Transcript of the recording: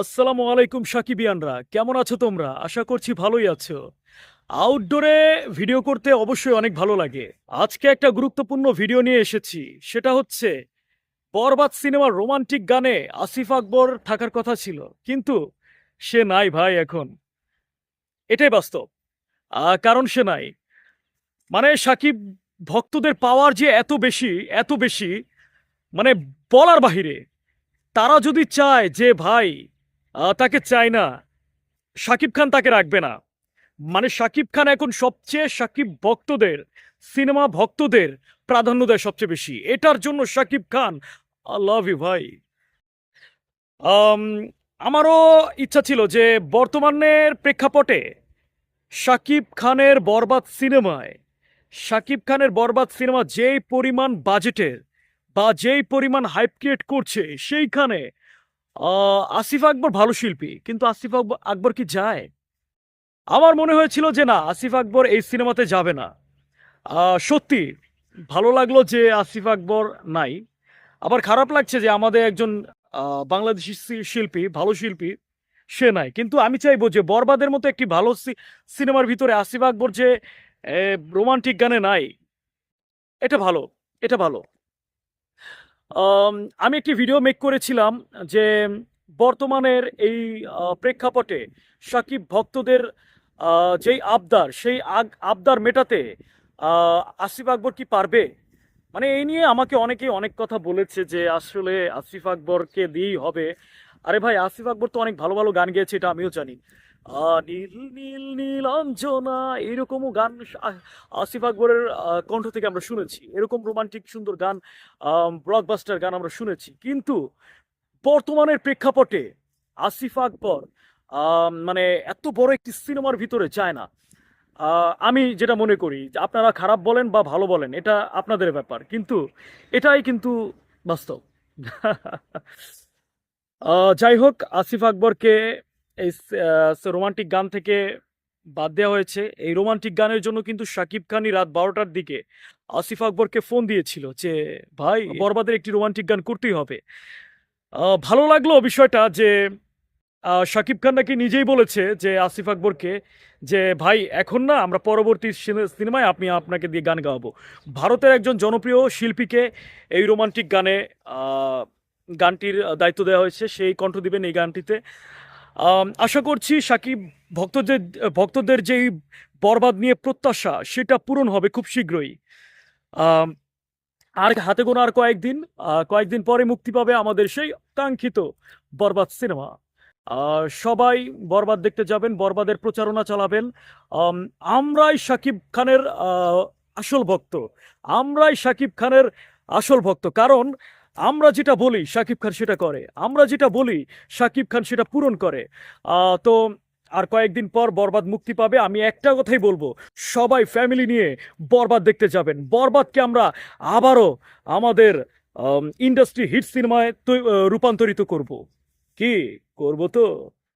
আসসালামু আলাইকুম সাকিবিয়ানরা, কেমন আছো তোমরা? আশা করছি ভালোই আছো। আউটডোরে ভিডিও করতে অবশ্যই অনেক ভালো লাগে। আজকে একটা গুরুত্বপূর্ণ ভিডিও নিয়ে এসেছি। সেটা হচ্ছে, বরবাদ সিনেমার রোমান্টিক গানে আসিফ আকবর থাকার কথা ছিল। কিন্তু সে নাই ভাই এখন। এটাই বাস্তব। কারণ সে নাই। মানে সাকিব ভক্তদের পাওয়ার যে এত বেশি এত বেশি মানে বলার বাহিরে, তারা যদি চায় যে ভাই তাকে চায় না। শাকিব খান তাকে রাখবে না। মানে শাকিব খান এখন সবচেয়ে শাকিব ভক্তদের, সিনেমা ভক্তদের প্রাধান্য দেয় সবচেয়ে বেশি। এটার জন্য Shakib Khan I love you ভাই। আমারও ইচ্ছা ছিল যে বর্তমানের প্রেক্ষাপটে শাকিব খানের বরবাদ সিনেমায়, শাকিব খানের বরবাদ সিনেমা যেই পরিমাণ বাজেটের বা যেই পরিমাণ হাইপ ক্রিয়েট করছে, সেইখানে আসিফ আকবর ভালো শিল্পী, কিন্তু আসিফ আকবর- কি যায়? আমার মনে হয়েছিল যে না, আসিফ আকবর এই সিনেমাতে যাবে না। সত্যি, ভালো লাগল যে আসিফ আকবর নাই। আবার খারাপ লাগছে যে আমাদের একজন বাংলাদেশি শিল্পী, ভালো শিল্পী, সে নাই। কিন্তু আমি চাইব যে বরবাদের মতো একটি ভালো সিনেমার ভিতরে আসিফ আকবর যে রোমান্টিক গানে নাই। এটা ভালো এটা ভালো। আম, একটি ভিডিও মেক করেছিলাম যে বর্তমানের এই প্রেক্ষাপটে সাকিব ভক্তদের যেই আবদার সেই আগ- আবদার মেটাতে আসিফ আকবর কি পারবে? মানে এই নিয়ে আমাকে অনেকেই অনেক কথা বলেছে যে আসলে আসিফ আকবরকে দিয়েই হবে। আরে ভাই আসিফ আকবর তো অনেক ভালো ভালো গান গেয়েছে এটা আমিও জানি। নীল নীল, নীলাঞ্জনা এইরকমও গান আসিফ আকবরের কণ্ঠ থেকে আমরা শুনেছি। এরকম রোমান্টিক, সুন্দর গান ব্লকবাস্টার গান আমরা শুনেছি। কিন্তু বর্তমানের প্রেক্ষাপটে আসিফ আকবর মানে এত বড় একটি সিনেমার ভিতরে যায় না। আমি যেটা মনে করি, যে আপনারা খারাপ বলেন বা ভালো বলেন, এটা আপনাদের ব্যাপার। কিন্তু এটাই কিন্তু বাস্তব। যাই হোক, আসিফ আকবরকে এই রোমান্টিক গান থেকে বাদ দেওয়া হয়েছে। এই রোমান্টিক গানের জন্য কিন্তু শাকিব খানই রাত বারোটার দিকে আসিফ আকবরকে ফোন দিয়েছিল যে ভাই বরবাদের একটি রোমান্টিক গান করতেই হবে। ভালো লাগল বিষয়টা যে শাকিব খান নাকি নিজেই বলেছে যে আসিফ আকবরকে যে ভাই এখন না আমরা পরবর্তী সিনে- সিনেমায় আপনি আপনাকে দিয়ে গান গাওয়াবো। ভারতের একজন জনপ্রিয় শিল্পীকে এই রোমান্টিক গানে গানটির দায়িত্ব দেওয়া হয়েছে। সেই কণ্ঠ দিবেন এই গানটিতে। আশা করছি সাকিব ভক্তদের ভক্তদের যেই বরবাদ নিয়ে প্রত্যাশা, সেটা পূরণ হবে খুব শীঘ্রই। আর হাতে গোনা আর কয়েকদিন কয়েকদিন পরে মুক্তি পাবে আমাদের সেই কাঙ্ক্ষিত বরবাদ সিনেমা। সবাই বরবাদ দেখতে যাবেন, বরবাদের প্রচারণা চালাবেন। আমরাই সাকিব খানের আসল ভক্ত। আমরাই সাকিব খানের আসল ভক্ত। কারণ আমরা যেটা বলি সাকিব খান সেটা করে। আমরা যেটা বলি সাকিব খান সেটা পূরণ করে। তো আর কয়েকদিন পর বরবাদ মুক্তি পাবে, আমি একটা কথাই বলব, সবাই ফ্যামিলি নিয়ে বরবাদ দেখতে যাবেন। বরবাদকে আমরা আবারও আমাদের ইন্ডাস্ট্রি হিট সিনেমায় রূপান্তরিত করব। কি? করব তো?